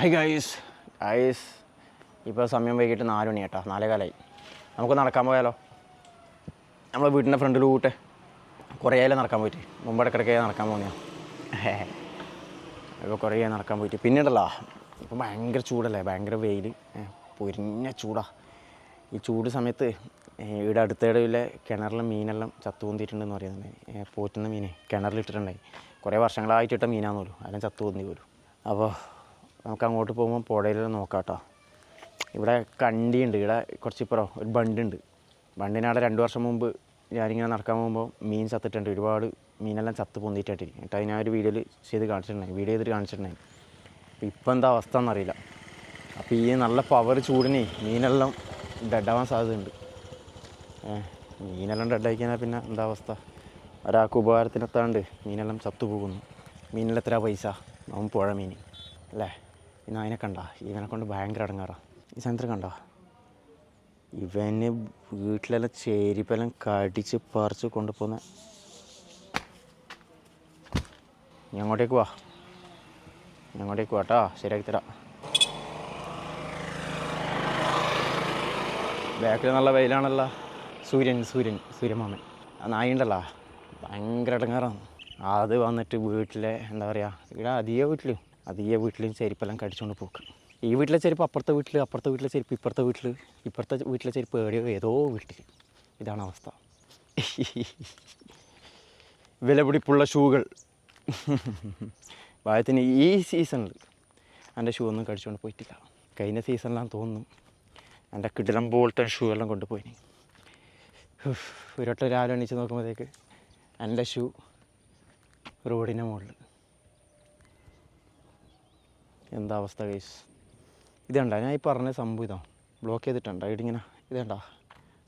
Hi guys guys ഇപ്പോൾ സമയം വൈകിട്ട് നാല് മണി കേട്ടോ. നാലേ കാലമായി നമുക്ക് നടക്കാൻ പോയാലോ? നമ്മളെ വീട്ടിന്റെ ഫ്രണ്ടിൽ കൂട്ടെ കുറേ ആയാലും നടക്കാൻ പോയിട്ട്. മുമ്പ് നടക്കാൻ പോകുന്നതാണ് ഇപ്പോൾ കുറേ നടക്കാൻ പോയിട്ട്. പിന്നീടല്ലോ ഇപ്പം ഭയങ്കര ചൂടല്ലേ? ഭയങ്കര വെയിൽ പൊരിഞ്ഞ ചൂടാണ് ഈ ചൂട് സമയത്ത് ഇവിടെ അടുത്തിടയിലെ കിണറിലെ മീനെല്ലാം ചത്തു പൊന്തിയിട്ടുണ്ടെന്ന് പറയുന്നത് പോറ്റുന്ന മീനെ കിണറിലിട്ടിട്ടുണ്ടായി കുറേ വർഷങ്ങളായിട്ടിട്ട മീനാന്ന് പോലും അതിനെ ചത്തു പൊന്തി പോലും. അപ്പോൾ നമുക്ക് അങ്ങോട്ട് പോകുമ്പോൾ പുഴയിലെല്ലാം നോക്കാം കേട്ടോ ഇവിടെ കണ്ടിയുണ്ട് ഇവിടെ കുറച്ച് ഇപ്പുറം ഒരു ബണ്ടുണ്ട്. ബണ്ടിനവിടെ രണ്ട് വർഷം മുമ്പ് ഞാനിങ്ങനെ നടക്കാൻ പോകുമ്പോൾ മീൻ ചത്തിട്ടുണ്ട് ഒരുപാട് മീനെല്ലാം ചത്ത് പൊന്തിയിട്ടായിട്ടിരിക്കും എന്നിട്ട് അതിനാ ഒരു വീഡിയോയിൽ ചെയ്ത് കാണിച്ചിട്ടുണ്ടായി വീഡിയോ ചെയ്തിട്ട് കാണിച്ചിട്ടുണ്ടായി. അപ്പോൾ എന്താ അവസ്ഥ എന്നറിയില്ല. അപ്പോൾ ഈ നല്ല പവർ ചൂടിനെ മീനെല്ലാം ഡെഡാവാൻ സാധ്യതയുണ്ട്. മീനെല്ലാം ഡെഡായിക്കാൻ പിന്നെ എന്താ അവസ്ഥ? ഒരാൾക്ക് ഉപകാരത്തിനെത്താണ്ട് മീനെല്ലാം ചത്തുപോകുന്നു പോകുന്നു. മീനിലെത്ര പൈസ? അവൻ പുഴ മീൻ അല്ലേ? ഇന്ന് അതിനെ കണ്ട ഇവനെ കൊണ്ട് ഭയങ്കര അടങ്ങാറാ. ഈ സാധനത്തിൽ കണ്ട? ഇവന് വീട്ടിലെല്ലാം ചേരിപ്പെല്ലാം കടിച്ച് പറിച്ച് കൊണ്ടുപോകുന്ന നീ അങ്ങോട്ടേക്ക് വാ. നീ അങ്ങോട്ടേക്ക് വാട്ടാ ശരിയാക്കി തരാം. ബാക്കിൽ നല്ല വെയിലാണല്ലോ. സൂര്യൻ സൂര്യൻ സൂര്യമാമൻ. ആ നായുണ്ടല്ലോ. ഭയങ്കര ഇടങ്ങാറാണ് അത് വന്നിട്ട് വീട്ടിലെ എന്താ പറയുക ഇവിടെ അധികം വീട്ടിലും അധിക വീട്ടിലും ചെരുപ്പെല്ലാം കടിച്ചുകൊണ്ട് പോക്ക്. ഈ വീട്ടിലെ ചെരുപ്പ് അപ്പുറത്തെ വീട്ടിൽ അപ്പുറത്തെ വീട്ടിലെ ചെരുപ്പ് ഇപ്പുറത്തെ വീട്ടിൽ ഇപ്പുറത്തെ വീട്ടിലെ ചെരുപ്പ് എവിടെയോ ഏതോ വീട്ടിൽ ഇതാണ് അവസ്ഥ. വിലപിടിപ്പുള്ള ഷൂകൾ. ഭാഗത്തിന് ഈ സീസണിൽ എന്റെ ഷൂ ഒന്നും കടിച്ചുകൊണ്ട് പോയിട്ടില്ല. കഴിഞ്ഞ സീസണിലാന്ന് തോന്നുന്നു എന്റെ കിടിലം പോലത്തെ ഷൂ എല്ലാം കൊണ്ടുപോയിനി ഉഫ്, ഒരു വട്ടം രാവിലെ നോക്കുമ്പോഴത്തേക്ക് എന്റെ ഷൂ റോഡിന്റെ മുകളിൽ എന്താ അവസ്ഥ കേസ് ഇതുണ്ട ഞാൻ ഈ പറഞ്ഞ സംഭവം ഇതാ ബ്ലോക്ക് ചെയ്തിട്ടുണ്ട്. ഇടിങ്ങനെ ഇതേണ്ട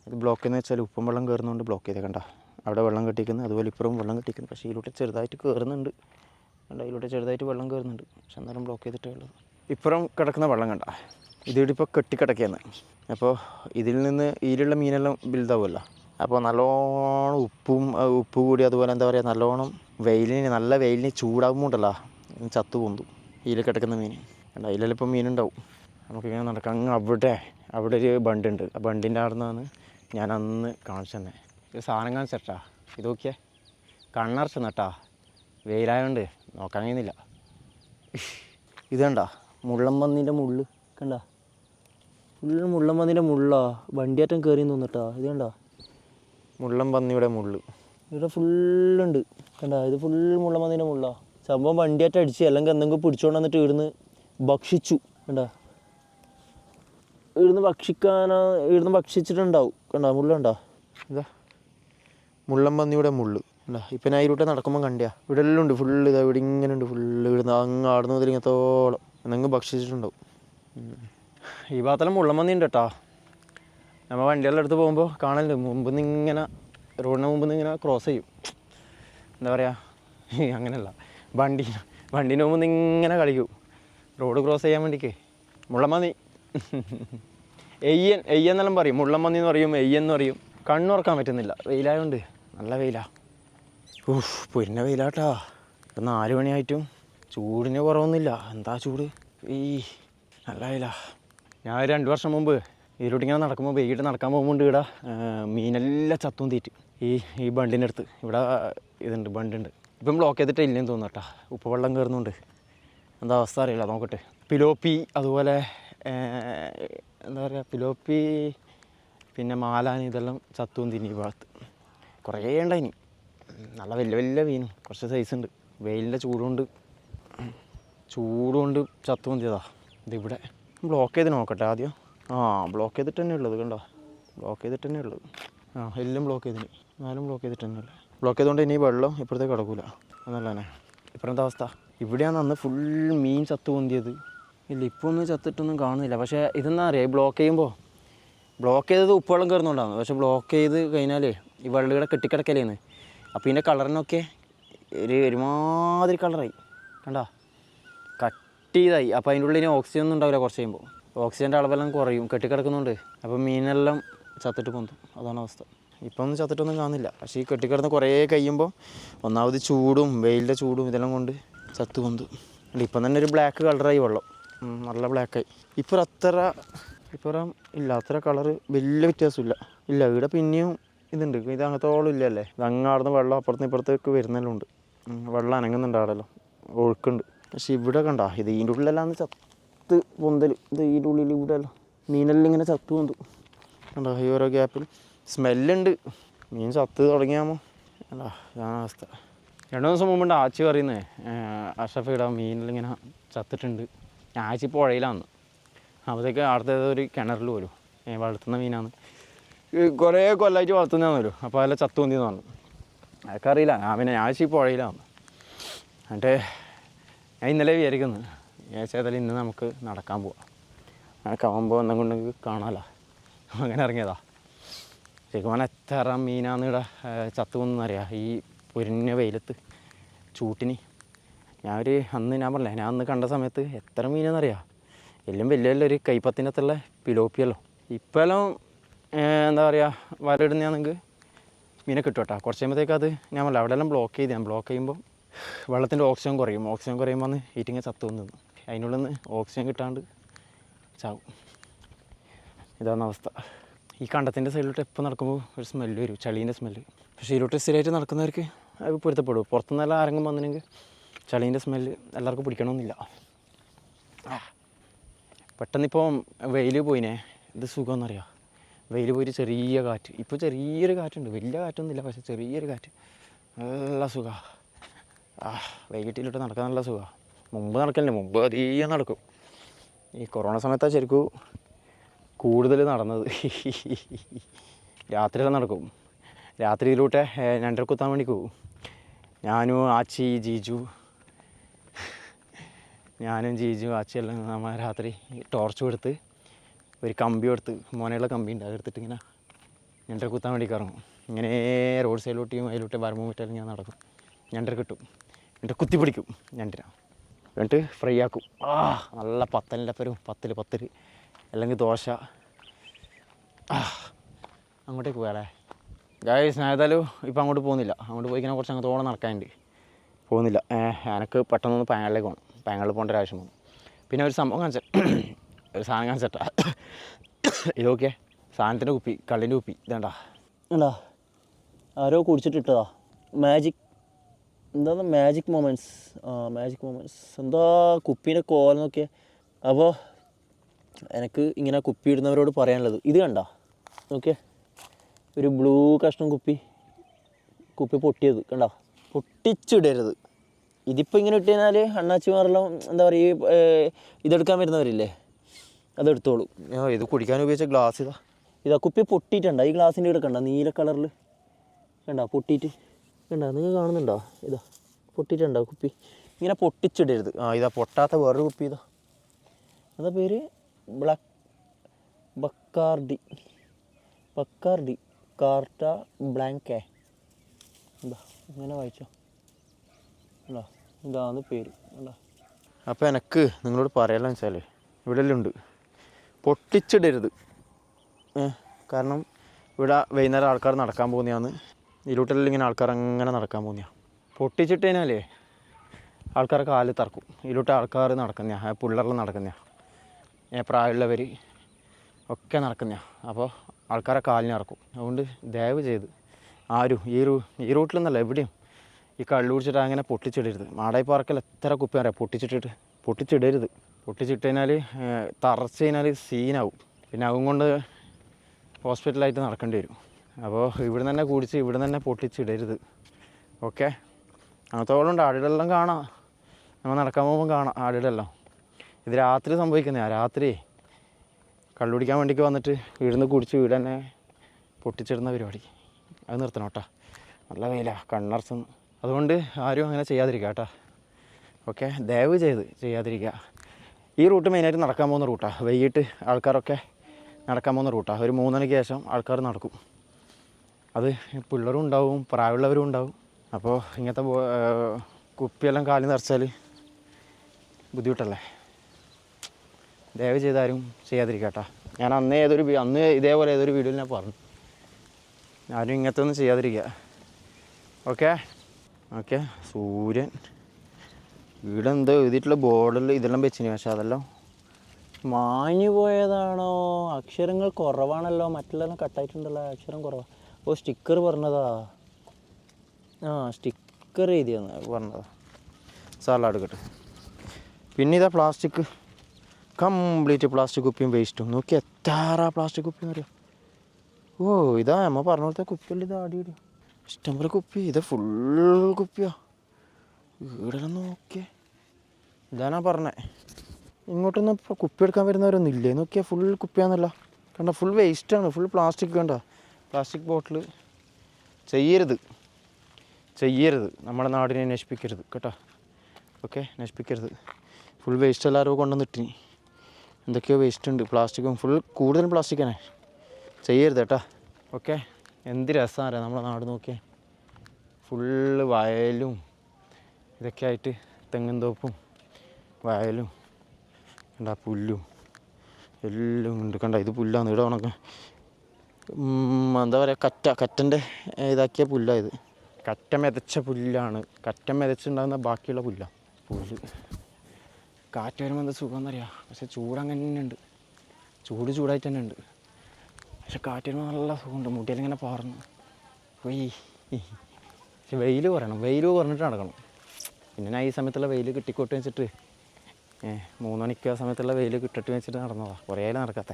ഇത് ബ്ലോക്ക് എന്ന് വെച്ചാൽ ഉപ്പും വെള്ളം കയറുന്നതുകൊണ്ട് ബ്ലോക്ക് ചെയ്തേക്കണ്ട അവിടെ വെള്ളം കെട്ടിക്കുന്നു അതുപോലെ ഇപ്പുറം വെള്ളം കെട്ടിക്കുന്നു. പക്ഷേ ഇതിലൂടെ ചെറുതായിട്ട് കയറുന്നുണ്ട്. കണ്ട ഇതിലൂടെ ചെറുതായിട്ട് വെള്ളം കയറുന്നുണ്ട്. പക്ഷെ എന്നാലും ബ്ലോക്ക് ചെയ്തിട്ടേ ഉള്ളത് ഇപ്പുറം കിടക്കുന്ന വെള്ളം കണ്ട ഇതിവിടെ ഇപ്പോൾ കെട്ടിക്കിടക്കുകയാണ്. അപ്പോൾ ഇതിൽ നിന്ന് ഇതിലുള്ള മീനെല്ലാം ബിൽഡാവുമല്ല അപ്പോൾ നല്ലോണം ഉപ്പും ഉപ്പ് കൂടി അതുപോലെ എന്താ പറയുക നല്ലോണം വെയിലിന് നല്ല വെയിലിന് ചൂടാകുമ്പോണ്ടല്ലോ ചത്തു പൊന്തു ഇതിൽ കിടക്കുന്ന മീൻ. അല്ല അതിലെല്ലാം മീനുണ്ടാവും. നമുക്കിങ്ങനെ നടക്കാം. അങ്ങ് അവിടെ അവിടെ ഒരു ബണ്ടുണ്ട്. ആ ബണ്ടിന്റെ അവിടെ നിന്നാണ് ഞാൻ അന്ന് കാണിച്ചു തന്നെ. ഇത് സാധനം കാണിച്ചേട്ടാ ഇത് നോക്കിയേ. കണ്ണറച്ച് നട്ടാ വെയിലായതുകൊണ്ട് നോക്കാൻ കഴിയുന്നില്ല. ഇത് കണ്ട? മുള്ളം പന്നിന്റെ മുള്ള്. കണ്ട? ഫുൾ മുള്ളം പന്നിന്റെ മുള്ളാ. വണ്ടിയേറ്റം കയറി നിന്നിട്ടാ ഇത് കണ്ട? മുള്ളം പന്നിയുടെ മുള്ള്. ഇവിടെ ഫുള്ളുണ്ട്. കണ്ട? ഇത് ഫുൾ മുള്ളം പന്നിന്റെ മുള്ളാ. സംഭവം വണ്ടിയായിട്ട് അടിച്ച് അല്ലെങ്കിൽ എന്തെങ്കിലും പിടിച്ചോണ്ട് വന്നിട്ട് ഇവിടുന്ന് ഭക്ഷിച്ചു. കണ്ട? ഇവിടുന്ന് ഭക്ഷിക്കാനാ ഇവിടുന്ന് ഭക്ഷിച്ചിട്ടുണ്ടാവും. കണ്ടാ? മുള്ളുണ്ടോ ഇതാ. മുള്ളം പന്നിയുടെ മുള്ള്. കണ്ടാ? ഇപ്പം ഞാൻ ഇരുട്ടെ നടക്കുമ്പോൾ കണ്ടിയാ. ഇവിടെ എല്ലാം ഉണ്ട്. ഫുള്ള് ഇതാ ഇവിടെ ഇങ്ങനെ ഉണ്ട്. ഫുള്ള് ഇവിടുന്ന് അങ്ങ് ആടുന്ന മുതൽ ഇങ്ങനത്തോളം. എന്തെങ്കിലും ഭക്ഷിച്ചിട്ടുണ്ടാവും. ഈ ഭാഗത്തെല്ലാം മുള്ളം പന്നി ഉണ്ട് കേട്ടാ. നമ്മൾ വണ്ടികളുടെ അടുത്ത് പോകുമ്പോൾ കാണലുണ്ട്. മുമ്പ് നിന്ന് ഇങ്ങനെ റോഡിന് മുമ്പ് നിന്ന് ഇങ്ങനെ ക്രോസ് ചെയ്യും. എന്താ പറയുക അങ്ങനെയല്ല. വണ്ടി മുമ്പ് നിന്ന് ഇങ്ങനെ കളിക്കും. റോഡ് ക്രോസ് ചെയ്യാൻ വേണ്ടിക്ക്. മുള്ളമന്നി എയ്യൻ എയ്യൻ എന്നെല്ലാം പറയും. മുള്ളമന്നി എന്ന് പറയും എയ്യൻ എന്ന് പറയും. കണ്ണുറക്കാൻ പറ്റുന്നില്ല. വെയിലായതുകൊണ്ട് നല്ല വെയിലാ. ഊഫ് പൊരിഞ്ഞ വെയിലാട്ടാ. ഇപ്പം നാല് മണിയായിട്ടും ചൂടിന് കുറവൊന്നുമില്ല. എന്താ ചൂട്? ഈ നല്ല വെയിലാ. ഞാൻ രണ്ട് വർഷം മുമ്പ് ഇതിലൂടെ ഇങ്ങനെ നടക്കുമ്പോൾ വൈകിട്ട് നടക്കാൻ പോകുമ്പോൾ ഇവിടെ മീനെല്ലാം ചത്തും തീറ്റ്. ഈ ഈ ബണ്ടിന്റെ അടുത്ത് ഇവിടെ ഇതുണ്ട് ബണ്ടുണ്ട്. ഇപ്പം ബ്ലോക്ക് ചെയ്തിട്ട് ഇല്ലെന്ന് തോന്നുന്നു കേട്ടോ. ഉപ്പ് വെള്ളം കയറുന്നുണ്ട്. എന്താ അവസ്ഥ അറിയില്ല നോക്കട്ടെ. പിലോപ്പി അതുപോലെ എന്താ പറയുക പിലോപ്പി പിന്നെ മാലാനി ഇതെല്ലാം ചത്തും തിന്നി ഭാഗത്ത്. കുറേ ഉണ്ടായിനി. നല്ല വലിയ വലിയ മീനും കുറച്ച് സൈസ് ഉണ്ട്. വെയിലിന്റെ ചൂടുകൊണ്ട് ചൂടുകൊണ്ട് ചത്തും തിയതാ ഇതിവിടെ ബ്ലോക്ക് ചെയ്ത് നോക്കട്ടെ ആദ്യം. ആ ബ്ലോക്ക് ചെയ്തിട്ട് തന്നെ ഉള്ളത് കണ്ടോ? ബ്ലോക്ക് ചെയ്തിട്ട് തന്നെ ഉള്ളത്. ആ എല്ലാം ബ്ലോക്ക് ചെയ്തിന്. നാലും ബ്ലോക്ക് ചെയ്തിട്ടൊന്നുമില്ല. ബ്ലോക്ക് ചെയ്തുകൊണ്ട് ഇനി വെള്ളം ഇപ്പോഴത്തേക്ക് കിടക്കൂല. തന്നെ ഇപ്പോഴത്തെ അവസ്ഥ? ഇവിടെയാണ് അന്ന് ഫുൾ മീൻ ചത്ത് പൊന്തിയത്. ഇല്ല ഇപ്പോൾ ഒന്നും ചത്തിട്ടൊന്നും കാണുന്നില്ല. പക്ഷേ ഇതെന്നാ അറിയാം? ബ്ലോക്ക് ചെയ്യുമ്പോൾ ബ്ലോക്ക് ചെയ്തത് ഉപ്പുവെള്ളം കയറുന്നുണ്ടാകുന്നു പക്ഷേ ബ്ലോക്ക് ചെയ്ത് കഴിഞ്ഞാലേ ഈ വെള്ളം കെട്ടിക്കിടക്കലേന്ന്. അപ്പോൾ ഇതിന്റെ കളറിനൊക്കെ ഒരു ഒരുമാതിരി കളറായി. കണ്ടാ? കട്ടിയതായി. അപ്പോൾ അതിന്റെ ഉള്ളിൽ ഇനി ഓക്സിജൻ ഒന്നും ഉണ്ടാവില്ല കുറച്ച് കഴിയുമ്പോൾ ഓക്സിജന്റെ അളവെല്ലാം കുറയും കെട്ടിക്കിടക്കുന്നുണ്ട്. അപ്പോൾ മീനെല്ലാം ചത്തിട്ട് പൊന്തും. അതാണ് അവസ്ഥ. ഇപ്പം ഒന്നും ചത്തിട്ടൊന്നും കാണുന്നില്ല. പക്ഷേ ഈ കെട്ടിക്കിടന്ന് കുറേ കഴിയുമ്പോൾ ഒന്നാമത് ചൂടും വെയിലിന്റെ ചൂടും ഇതെല്ലാം കൊണ്ട് ചത്തു പൊന്തും. ഇപ്പം തന്നെ ഒരു ബ്ലാക്ക് കളറായി വെള്ളം. നല്ല ബ്ലാക്കായി ഇപ്പോൾ അത്ര ഇപ്പുറം ഇല്ല അത്ര കളറ് വലിയ വ്യത്യാസമില്ല. ഇല്ല ഇവിടെ പിന്നെയും ഇതുണ്ട്. ഇത് അങ്ങനത്തോളം ഇല്ലല്ലേ? ഇത് അങ്ങാടുന്ന് വെള്ളം അപ്പുറത്ത് ഇപ്പുറത്തേക്ക് വരുന്നെല്ലാം ഉണ്ട് വെള്ളം അനങ്ങുന്നുണ്ട് ആടല്ലോ. ഒഴുക്കുണ്ട്. പക്ഷേ ഇവിടെ കണ്ട ഇത് ഇതിന്റെ ഉള്ളിലെല്ലാം ചത്ത് പൊന്തൽ ഇത് ഇതിന്റെ ഉള്ളിൽ ഇവിടെ എല്ലാം മീനെല്ലാം ഇങ്ങനെ ചത്തു പൊന്തു. കണ്ടോ ഈ ഓരോ ഗ്യാപ്പിൽ സ്മെല്ലുണ്ട്. മീൻ ചത്ത് തുടങ്ങിയാമോ? അല്ല ഇതാണ് അവസ്ഥ. രണ്ട് ദിവസം മുമ്പുണ്ട് ആച്ചി പറയുന്നത് അഷഫ് ഇടാ മീനിലിങ്ങനെ ചത്തിട്ടുണ്ട്. ആച്ചി പുഴയിലാണ് അപ്പോഴത്തേക്ക് അവിടുത്തെ ഒരു കിണറിൽ വരും. വളർത്തുന്ന മീനാണ് കുറേ കുറേ കൊല്ലമായിട്ട് വരും. അപ്പോൾ അതെല്ലാം ചത്തു പൊന്തിന്ന് പറഞ്ഞു. അതൊക്കെ അറിയില്ല. ഞാൻ പിന്നെ ആച്ചി പുഴയിലാണ് എന്നിട്ട് ഞാൻ ഇന്നലെ വിചാരിക്കുന്നു ഏതായാലും ഇന്ന് നമുക്ക് നടക്കാൻ പോവാം. നടക്കാവുമ്പോൾ ഒന്നും കൊണ്ടെങ്കിൽ കാണാമല്ലോ അങ്ങനെ ഇറങ്ങിയതാ. ശരിക്കും പറഞ്ഞാൽ എത്ര മീനാന്ന് ഇവിടെ ചത്തുവെന്നറിയാം. ഈ പൊരിഞ്ഞ വെയിലത്ത് ചൂട്ടിന്. ഞാൻ ഒരു അന്ന് ഞാൻ പറഞ്ഞില്ല ഞാൻ അന്ന് കണ്ട സമയത്ത് എത്ര മീനെന്നറിയാം? എല്ലാം വലിയ വലിയ ഒരു കൈപ്പത്തിനകത്തുള്ള പിലോപ്പിയല്ലോ. ഇപ്പോഴും എന്താ പറയുക വലയിടുന്നതാണെങ്കിൽ മീനെ കിട്ടും കേട്ടോ കുറച്ച് കഴിയുമ്പോഴത്തേക്ക് അത് ഞാൻ പറഞ്ഞില്ല അവിടെ എല്ലാം ബ്ലോക്ക് ചെയ്ത് ഞാൻ ബ്ലോക്ക് ചെയ്യുമ്പോൾ വെള്ളത്തിന്റെ ഓക്സിജൻ കുറയും. ഓക്സിജൻ കുറയുമ്പോൾ അന്ന് ഈറ്റിങ്ങ ചത്തു നിന്ന് അതിനുള്ളിൽ നിന്ന് ഓക്സിജൻ കിട്ടാണ്ട് ചാവും. ഇതാണ് അവസ്ഥ. ഈ കണ്ടത്തിന്റെ സൈഡിലോട്ട് എപ്പോൾ നടക്കുമ്പോൾ ഒരു സ്മെല്ല് വരും ചളീന്റെ സ്മെല്ല് പക്ഷേ ഇതിലോട്ട് സ്ഥിരമായിട്ട് നടക്കുന്നവർക്ക് അത് പൊരുത്തപ്പെടും. പുറത്തുനിന്നെല്ലാം ആരെങ്കിലും വന്നിട്ടുണ്ടെങ്കിൽ ചളീന്റെ സ്മെല്ല് എല്ലാവർക്കും പിടിക്കണമെന്നില്ല. പെട്ടെന്നിപ്പോൾ വെയിൽ പോയിനെ. ഇത് സുഖമെന്നറിയാം വെയിൽ പോയിട്ട് ചെറിയ കാറ്റ്. ഇപ്പോൾ ചെറിയൊരു കാറ്റുണ്ട്. വലിയ കാറ്റൊന്നുമില്ല പക്ഷേ ചെറിയൊരു കാറ്റ്. നല്ല സുഖമാണ് ആ വൈകിട്ടിലോട്ട് നടക്കാൻ നല്ല സുഖമാണ് മുമ്പ് നടക്കലില്ല. മുമ്പ് അധികം നടക്കും. ഈ കൊറോണ സമയത്താണ് ശരിക്കും കൂടുതൽ നടന്നത്. രാത്രിയെല്ലാം നടക്കും. രാത്രിയിലൂട്ടെ രണ്ടര കുത്താൻ വേണ്ടി പോകും ഞാനും ആച്ചി ജീജു. ഞാനും ജീജു ആച്ചി എല്ലാം നമ്മൾ രാത്രി ടോർച്ച് കൊടുത്ത് ഒരു കമ്പി എടുത്ത് മോനെയുള്ള കമ്പി ഉണ്ട് അതെടുത്തിട്ട് ഇങ്ങനെ ഞണ്ടര കുത്താൻ വേണ്ടി കറങ്ങും ഇങ്ങനെ റോഡ് സൈഡിലോട്ടിയും അതിലോട്ട് വരമ്പ് വിട്ടാലും ഞാൻ നടക്കും. ഞണ്ടര കിട്ടും. എന്നിട്ട് കുത്തി പിടിക്കും. ഞണ്ടര എന്നിട്ട് ഫ്രൈ ആക്കും. ആ നല്ല പത്തലിന്റെ പത്തിൽ പത്തിൽ അല്ലെങ്കിൽ ദോശ. അങ്ങോട്ടേക്ക് പോയാലേ. ഗായ ഏതായാലും ഇപ്പം അങ്ങോട്ട് പോകുന്നില്ല. അങ്ങോട്ട് പോയി കഴിഞ്ഞാൽ കുറച്ച് അങ്ങോട്ട് ഓണം നടക്കാനുണ്ട്. പോകുന്നില്ല. എനിക്ക് പെട്ടെന്നൊന്ന് പയങ്ങളിലേക്ക് പോകണം പയങ്ങളിൽ പോകേണ്ട ഒരു ആവശ്യം വന്നു. പിന്നെ ഒരു സംഭവം കാണിച്ച. ഒരു സാധനം കാണിച്ചിട്ടാ. ഇതൊക്കെ സാധനത്തിന്റെ കുപ്പി കള്ളിന്റെ കുപ്പി. ഇതേണ്ട. എന്താ? ആരോ കുടിച്ചിട്ടിട്ടതാ. മാജിക് എന്താ മാജിക് മൊമെന്റ്സ് ആ മാജിക് മൊമെന്റ്സ് എന്താ കുപ്പീന്റെ കോലം നോക്കിയേ. അപ്പോൾ എനിക്ക് ഇങ്ങനെ കുപ്പി ഇടുന്നവരോട് പറയാനുള്ളത്. ഇത് കണ്ട? ഓക്കെ ഒരു ബ്ലൂ കഷ്ണം കുപ്പി. കുപ്പി പൊട്ടിയത്. കണ്ട? പൊട്ടിച്ചിടരുത്. ഇതിപ്പോൾ ഇങ്ങനെ ഇട്ട് കഴിഞ്ഞാൽ അണ്ണാച്ചിമാരെല്ലാം എന്താ പറയുക ഇതെടുക്കാൻ വരുന്നവരില്ലേ? അതെടുത്തോളൂ. ഇത് കുടിക്കാൻ ഉപയോഗിച്ച ഗ്ലാസ് ഇതാ. ഇതാ കുപ്പി പൊട്ടിയിട്ടുണ്ടോ? ഈ ഗ്ലാസിന്റെ ഇവിടെ കണ്ട നീല കളറിൽ കണ്ട പൊട്ടിയിട്ട്. കണ്ട നിങ്ങൾ കാണുന്നുണ്ടോ? ഇതാ പൊട്ടിയിട്ടുണ്ടോ കുപ്പി? ഇങ്ങനെ പൊട്ടിച്ചിടരുത്. ആ ഇതാ പൊട്ടാത്ത വേറൊരു കുപ്പി ഇതാ. എന്താ പേര്? Black Bacardi Bacardi Carta Blanca. എന്താ ഇങ്ങനെ വായിച്ചോ. അല്ല ഇതാണ് പേര്. അല്ല അപ്പോൾ എനിക്ക് നിങ്ങളോട് പറയാമെന്ന് വെച്ചാൽ ഇവിടെ എല്ലാം ഉണ്ട് പൊട്ടിച്ചിടരുത് കാരണം ഇവിടെ വൈകുന്നേരം ആൾക്കാർ നടക്കാൻ പോകുന്നതാണ്. ഇരുട്ടിലെല്ലാം ഇങ്ങനെ ആൾക്കാർ അങ്ങനെ നടക്കാൻ പോകുന്നതാണ് പൊട്ടിച്ചിട്ട് കഴിഞ്ഞാലേ ആൾക്കാരെ കാൽ തറക്കും ഇരുട്ട ആൾക്കാർ നടക്കുന്ന പിള്ളേരെല്ലാം നടക്കുന്ന പ്രായമുള്ളവർ ഒക്കെ നടക്കുന്ന അപ്പോൾ ആൾക്കാരെ കാലിന് ഇറക്കും. അതുകൊണ്ട് ദയവ് ചെയ്ത് ആരും ഈ റൂ ഈ റൂട്ടിലൊന്നല്ല എവിടെയും ഈ കള്ളു കുടിച്ചിട്ട് അങ്ങനെ പൊട്ടിച്ചിടരുത്. മാടായി പാർക്കിൽ എത്ര കുപ്പി അറിയാം? പൊട്ടിച്ചിട്ടിട്ട് പൊട്ടിച്ചിടരുത്. പൊട്ടിച്ചിട്ട് കഴിഞ്ഞാൽ തറച്ച് കഴിഞ്ഞാൽ സീനാവും. പിന്നെ അതും കൊണ്ട് ഹോസ്പിറ്റലായിട്ട് നടക്കേണ്ടി വരും. അപ്പോൾ ഇവിടെ തന്നെ കുടിച്ച് ഇവിടെ തന്നെ പൊട്ടിച്ചിടരുത്. ഓക്കെ? അങ്ങനത്തോളം ഉണ്ട്. ആടുകളെല്ലാം കാണാം. നമ്മൾ നടക്കാൻ പോകുമ്പോൾ കാണാം. ആടുകളെല്ലാം ഇത് രാത്രി സംഭവിക്കുന്നതാണ് രാത്രി കള്ളു പിടിക്കാൻ വേണ്ടിക്ക് വന്നിട്ട് വീടിന്ന് കുടിച്ച് വീട് തന്നെ പൊട്ടിച്ചിടുന്ന പരിപാടി. അത് നിർത്തണം കേട്ടോ. നല്ല വെയില. കണ്ണറച്ചുന്നു അതുകൊണ്ട് ആരും അങ്ങനെ ചെയ്യാതിരിക്കുക കേട്ടോ. ഓക്കെ? ദയവ് ചെയ്ത് ചെയ്യാതിരിക്കുക ഈ റൂട്ട് മെയിനായിട്ട് നടക്കാൻ പോകുന്ന റൂട്ടാണ് വൈകിട്ട് ആൾക്കാരൊക്കെ നടക്കാൻ പോകുന്ന റൂട്ടാണ് ഒരു മൂന്നരയ്ക്ക് ശേഷം ആൾക്കാർ നടക്കും. അത് പിള്ളേരും ഉണ്ടാവും പ്രായമുള്ളവരും ഉണ്ടാവും. അപ്പോൾ ഇങ്ങനത്തെ കുപ്പിയെല്ലാം കാലിൽ നിറച്ചാൽ ബുദ്ധിമുട്ടല്ലേ? ദയവ് ചെയ്താലും ചെയ്യാതിരിക്കട്ടോ ഞാൻ അന്നേ ഏതൊരു അന്ന് ഇതേപോലെ ഏതൊരു വീഡിയോയിൽ ഞാൻ പറഞ്ഞു. ആരും ഇങ്ങനത്തെ ഒന്നും ചെയ്യാതിരിക്കുക. ഓക്കെ? ഓക്കെ. സൂര്യൻ. ഇവിടെ എന്തോ എഴുതിയിട്ടുള്ള ബോർഡിൽ ഇതെല്ലാം വെച്ചിന് പക്ഷെ അതെല്ലാം മാഞ്ഞു പോയതാണോ? അക്ഷരങ്ങൾ കുറവാണല്ലോ. മറ്റുള്ളതെല്ലാം കട്ടായിട്ടുണ്ടല്ലോ അക്ഷരം കുറവാ. ഓ സ്റ്റിക്കർ പറഞ്ഞതാ. ആ സ്റ്റിക്കർ എഴുതിയെന്ന് പറഞ്ഞതാ. സാറിൽ എടുക്കട്ടെ പിന്നെ ഇതാ പ്ലാസ്റ്റിക് കംപ്ലീറ്റ് പ്ലാസ്റ്റിക് കുപ്പിയും വേസ്റ്റും നോക്കി എത്താറാ പ്ലാസ്റ്റിക് കുപ്പി എന്നറിയോ ഓ ഇതാ അമ്മ പറഞ്ഞ പോലത്തെ കുപ്പിയല്ല ഇത് ആടി ഇടി ഇഷ്ടംപോലെ കുപ്പി ഇത് ഫുൾ കുപ്പിയാ. ഇവിടെ നോക്കിയേ. ഇതാ പറഞ്ഞേ. ഇങ്ങോട്ടൊന്നും കുപ്പി എടുക്കാൻ വരുന്നവരൊന്നും ഇല്ലേ? നോക്കിയാൽ ഫുൾ കുപ്പിയാന്നല്ല. കണ്ട ഫുൾ വേസ്റ്റാണ് ഫുൾ പ്ലാസ്റ്റിക് കണ്ട? പ്ലാസ്റ്റിക് ബോട്ടിൽ ചെയ്യരുത്. ചെയ്യരുത്. നമ്മുടെ നാടിനെ നശിപ്പിക്കരുത് കേട്ടോ. ഓക്കെ നശിപ്പിക്കരുത്. ഫുൾ വേസ്റ്റ് എല്ലാവരും കൊണ്ടുവന്നിട്ടിനി. എന്തൊക്കെയോ വേസ്റ്റ് ഉണ്ട്. പ്ലാസ്റ്റിക്കും ഫുൾ കൂടുതലും തന്നെ ചെയ്യരുത് കേട്ടോ. ഓക്കെ എന്ത് രസമാണ് നമ്മുടെ നാട് നോക്കിയേ. ഫുള്ള് വയലും ഇതൊക്കെ ആയിട്ട് തെങ്ങും തോപ്പും വയലും കണ്ട പുല്ലും എല്ലാം ഉണ്ട്. കണ്ട ഇത് പുല്ലാണ് ഇവിടെ ഉണക്ക. എന്താ പറയുക കറ്റ കറ്റന്റെ ഇതാക്കിയ പുല്ലാണ് ഇത്. കറ്റ മെതച്ച പുല്ലാണ്. കറ്റ മെതച്ചുണ്ടാകുന്ന ബാക്കിയുള്ള പുല്ലാണ് പുല്ല്. കാറ്റ് വരുമ്പോൾ എന്താ സുഖം എന്നറിയാം പക്ഷെ ചൂട് അങ്ങനെ തന്നെ ഉണ്ട്. ചൂട് ചൂടായിട്ട് തന്നെ ഉണ്ട്. പക്ഷെ കാറ്റ് വരുമ്പോൾ നല്ല സുഖമുണ്ട്. മുടിയിലിങ്ങനെ പാർന്നു പോയി പക്ഷെ വെയിൽ കുറയണം. വെയിൽ കുറഞ്ഞിട്ട് നടക്കണം. പിന്നെ ഞാൻ ഈ സമയത്തുള്ള വെയിൽ കിട്ടിക്കോട്ട് വെച്ചിട്ട് മൂന്ന് മണിക്ക് ആ സമയത്തുള്ള വെയിൽ കിട്ടിട്ട് വെച്ചിട്ട് നടന്നതാ. കുറേ നടക്കാത്ത.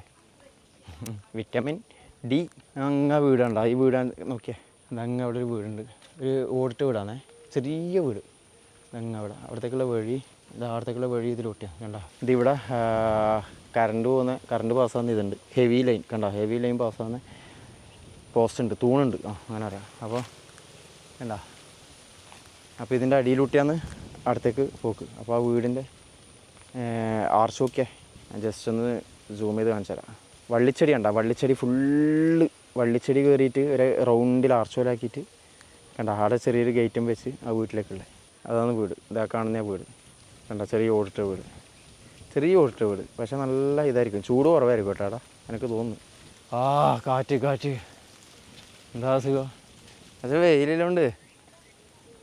വിറ്റമിൻ ഡി അങ്ങ വീടുണ്ട് ഈ വീട് നോക്കിയേ. അതങ്ങ് അവിടെ ഒരു വീടുണ്ട്. ഒരു ഓടിട്ട വീടാണേ. ചെറിയ വീട്. അങ്ങ് അവിടെ. അവിടത്തേക്കുള്ള വഴി ഇത് വഴി ഇതിലൊട്ടിയാണ് കണ്ട? ഇതിവിടെ കറണ്ട് പോകുന്ന കറണ്ട് പാസ്സാകുന്ന ഇതുണ്ട്. ഹെവി ലൈൻ കണ്ടോ? ഹെവി ലൈൻ പാസ്സാകുന്ന പോസ്റ്റ് ഉണ്ട് തൂണുണ്ട്. ആ അങ്ങനെ അറിയാം. അപ്പോൾ കണ്ടോ? അപ്പോൾ ഇതിന്റെ അടിയിലൂട്ടിയാണ് അടുത്തേക്ക് പോക്ക്. അപ്പോൾ ആ വീടിന്റെ ആർച്ച് നോക്കിയേ. ജസ്റ്റ് ഒന്ന് സൂം ചെയ്ത് കാണിച്ചു തരാം. വള്ളിച്ചെടി കണ്ട? വള്ളിച്ചെടി ഫുള്ള് വള്ളിച്ചെടി കയറിയിട്ട് ഒരു റൗണ്ടിൽ ആർച്ചോലാക്കിയിട്ട് കണ്ട? അവിടെ ചെറിയൊരു ഗേറ്റും വെച്ച് ആ വീട്ടിലേക്കുള്ളത് അതാണ് വീട്. ഇതാ കാണുന്ന വീട്. കണ്ട ചെറിയ ഓടിട്ട വീട്. ചെറിയ ഓടിട്ട വീട്. പക്ഷെ നല്ല ഇതായിരിക്കും. ചൂട് കുറവായിരിക്കും കേട്ടോ ഏട്ടാ എനിക്ക് തോന്നുന്നു. ആ കാറ്റ് കാറ്റ്. എന്താ സുഖം പക്ഷേ വെയിലുണ്ട്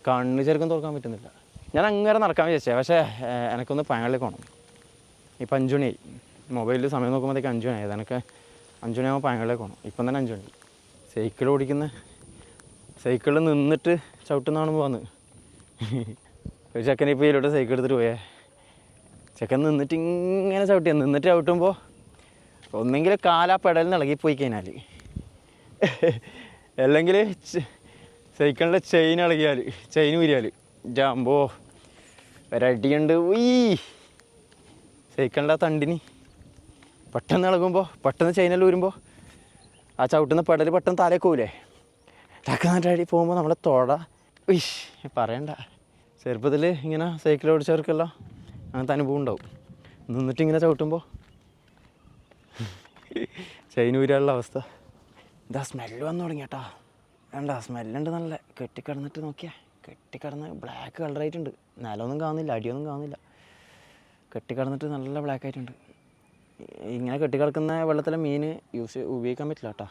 കണ്ണ് ചെറുക്കം തുറക്കാൻ പറ്റുന്നില്ല. ഞാൻ അങ്ങനെ നടക്കാൻ വിചാരിച്ചേ പക്ഷേ എനിക്കൊന്ന് പയങ്ങളിലേക്ക് പോകണം ഇപ്പം അഞ്ചുമണിയായി. മൊബൈലിൽ സമയം നോക്കുമ്പോഴത്തേക്ക് അഞ്ചുമണിയായത് എനിക്ക് അഞ്ചുമണിയാകുമ്പോൾ പാങ്ങളിലേക്ക് പോകണം ഇപ്പം തന്നെ അഞ്ചുമണി. സൈക്കിൾ ഓടിക്കുന്ന സൈക്കിളിൽ നിന്നിട്ട് ചവിട്ടുന്നതാണ് പോകുന്നത് ഒരു ചെക്കനെ ഇപ്പോൾ ഇതിലോട്ട് സൈക്കിൾ എടുത്തിട്ട് പോയേ. ചെക്കൻ നിന്നിട്ട് ഇങ്ങനെ ചവിട്ടിയ നിന്നിട്ട് ചവിട്ടുമ്പോൾ ഒന്നെങ്കിൽ കാലാ പെടലിൽ ഇളകി പോയി കഴിഞ്ഞാൽ അല്ലെങ്കിൽ സൈക്കിളിന്റെ ചെയിൻ ഇളകിയാൽ ചെയിൻ ഉരിയാൽ ജാമ്പോ ഒരടിയുണ്ട്. ഉയ്യ് സൈക്കിളിന്റെ തണ്ടിന്. പെട്ടെന്ന് ഇളകുമ്പോൾ പെട്ടെന്ന് ചെയിനെല്ലാം ഊരുമ്പോൾ ആ ചവിട്ടുന്ന പെടൽ പെട്ടെന്ന് ടക്കുന്നിട്ട് അടി പോകുമ്പോൾ നമ്മുടെ തൊട. ഉയ് പറയണ്ട. ചെറുപ്പത്തിൽ ഇങ്ങനെ സൈക്കിൾ ഓടിച്ചവർക്കെല്ലാം അങ്ങനത്തെ അനുഭവം ഉണ്ടാവും. നിന്നിട്ട് ഇങ്ങനെ ചവിട്ടുമ്പോൾ ചൈനൂരാനുള്ള അവസ്ഥ. ഇതാ സ്മെല്ല് വന്നു തുടങ്ങി കേട്ടാ വേണ്ട സ്മെല്ലുണ്ട് നല്ല. കെട്ടിക്കിടന്നിട്ട് നോക്കിയാ. കെട്ടിക്കിടന്ന് ബ്ലാക്ക് കളറായിട്ടുണ്ട് നിലമൊന്നും കാണുന്നില്ല അടിയൊന്നും കാണുന്നില്ല. കെട്ടിക്കിടന്നിട്ട് നല്ല ബ്ലാക്ക് ആയിട്ടുണ്ട്. ഇങ്ങനെ കെട്ടിക്കിടക്കുന്ന വെള്ളത്തിലെ മീൻ യൂസ് ഉപയോഗിക്കാൻ പറ്റില്ല കേട്ടാ.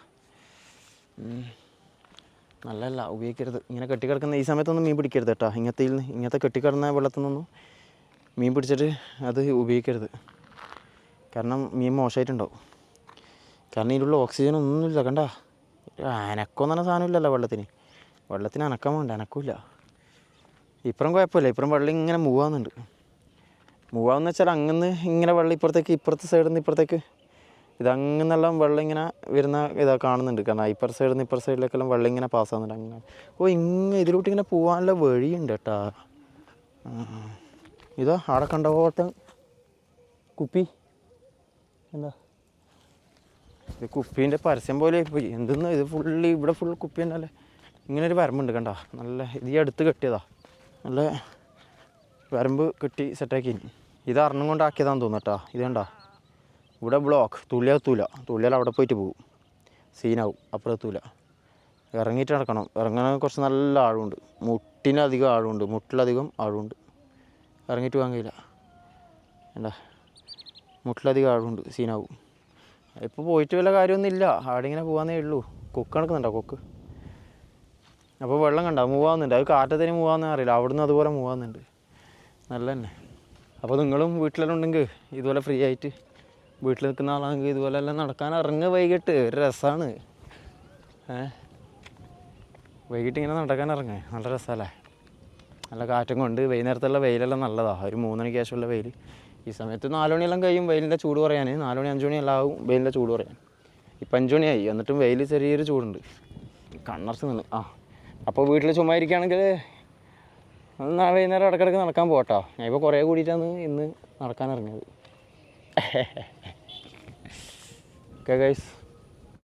നല്ലതല്ല ഉപയോഗിക്കരുത്. ഇങ്ങനെ കെട്ടിക്കിടക്കുന്ന ഈ സമയത്തൊന്നും മീൻ പിടിക്കരുത് കേട്ടോ. ഇങ്ങനത്തെ ഇങ്ങനത്തെ കെട്ടിക്കിടന്ന വെള്ളത്തിൽ നിന്നൊന്നും മീൻ പിടിച്ചിട്ട് അത് ഉപയോഗിക്കരുത്. കാരണം മീൻ മോശമായിട്ടുണ്ടാവും. കാരണം ഇതിലുള്ള ഓക്സിജൻ ഒന്നുമില്ല കണ്ട? അനക്കം എന്ന് സാധനമില്ലല്ലോ വെള്ളത്തിന്. വെള്ളത്തിന് അനക്കം വേണ്ട അനക്കമില്ല ഇപ്പുറം കുഴപ്പമില്ല ഇപ്പുറം വെള്ളം ഇങ്ങനെ മൂവാകുന്നുണ്ട് മൂവാന്ന് മൂവ് വെച്ചാൽ അങ്ങനെ ഇങ്ങനെ വെള്ളം ഇപ്പുറത്തേക്ക് ഇപ്പുറത്തെ സൈഡിൽ നിന്ന് ഇപ്പുറത്തേക്ക് ഇതങ്ങനെല്ലാം വെള്ളം ഇങ്ങനെ വരുന്ന ഇതാ കാണുന്നുണ്ട്. കാരണം ഇപ്പുറത്തെ സൈഡിൽ നിന്ന് ഇപ്പർ സൈഡിലേക്കെല്ലാം വെള്ളം ഇങ്ങനെ പാസ്സാകുന്നുണ്ട് അങ്ങനെ. ഓ ഇങ്ങനെ ഇതിലോട്ട് ഇങ്ങനെ പോകാനുള്ള വഴിയുണ്ട് കേട്ടാ. ഇതാ അവിടെ കണ്ട പോലത്തെ കുപ്പി. എന്താ? ഇത് കുപ്പീന്റെ പരസ്യം പോലെ പോയി. എന്തെന്ന് ഇത് ഫുള്ള് ഇവിടെ ഫുൾ കുപ്പി തന്നെ ഇങ്ങനെ ഒരു വരമ്പുണ്ട് കണ്ട. നല്ല ഇത് ഈ അടുത്ത് കെട്ടിയതാ. നല്ല വരമ്പ് കെട്ടി സെറ്റാക്കി ഇത് അറിഞ്ഞും കൊണ്ടാക്കിയതാന്ന് തോന്നുന്നു കേട്ടോ. ഇത് കണ്ട? ഇവിടെ ബ്ലോക്ക് തുള്ളിയെത്തൂല തുള്ളിയാൽ അവിടെ പോയിട്ട് പോകും. സീനാവും അപ്പുറം എത്തൂല ഇറങ്ങിയിട്ട് നടക്കണം. ഇറങ്ങാൻ കുറച്ച് നല്ല ആഴമുണ്ട്. മുട്ടിനധികം ആഴമുണ്ട്. മുട്ടിലധികം ആഴമുണ്ട്. ഇറങ്ങിയിട്ട് കഴിയില്ല. വേണ്ട മുട്ടിലധികം ആഴമുണ്ട്. സീനാവും ഇപ്പോൾ പോയിട്ട് വല്ല കാര്യമൊന്നുമില്ല അവിടെ ഇങ്ങനെ പോകാന്നേ ഉള്ളൂ. കൊക്ക് നടക്കുന്നുണ്ടോ? കൊക്ക്? അപ്പോൾ വെള്ളം കണ്ടോ? മൂവാകുന്നുണ്ട് അത് കാറ്റത്തിന് ആവുന്ന അറിയില്ല. അവിടുന്ന് അതുപോലെ മൂവാകുന്നുണ്ട് നല്ല തന്നെ അപ്പോൾ നിങ്ങളും വീട്ടിലെല്ലാം ഉണ്ടെങ്കിൽ ഇതുപോലെ ഫ്രീ ആയിട്ട് വീട്ടിൽ നിൽക്കുന്ന ആളാണെങ്കിൽ ഇതുപോലെ എല്ലാം നടക്കാൻ ഇറങ്ങുക വൈകിട്ട്. ഒരു രസമാണ് ഏ? വൈകിട്ട് ഇങ്ങനെ നടക്കാൻ ഇറങ്ങുക. നല്ല രസമല്ലേ? നല്ല കാറ്റും കൊണ്ട് വൈകുന്നേരത്തുള്ള വെയിലെല്ലാം നല്ലതാണ് ഒരു മൂന്നണിക്ക് ശേഷമുള്ള വെയിൽ. ഈ സമയത്ത് നാലുമണിയെല്ലാം കഴിയും വെയിലിന്റെ ചൂട് പറയാൻ. നാലുമണി അഞ്ച് മണി എല്ലാം ആവും വെയിലിന്റെ ചൂട് പറയാൻ. ഇപ്പം അഞ്ച് മണിയായി. എന്നിട്ടും വെയിൽ ചെറിയൊരു ചൂടുണ്ട്. കണ്ണർച്ച് നിന്ന്. ആ. അപ്പോൾ വീട്ടിൽ ചുമ്മാ ഇരിക്കുകയാണെങ്കിൽ ഒന്ന് വൈകുന്നേരം ഇടയ്ക്കിടയ്ക്ക് നടക്കാൻ പോട്ടോ ഞാൻ ഇപ്പോൾ കുറേ കൂടിയിട്ടാണ് ഇന്ന് നടക്കാൻ ഇറങ്ങിയത്. Okay guys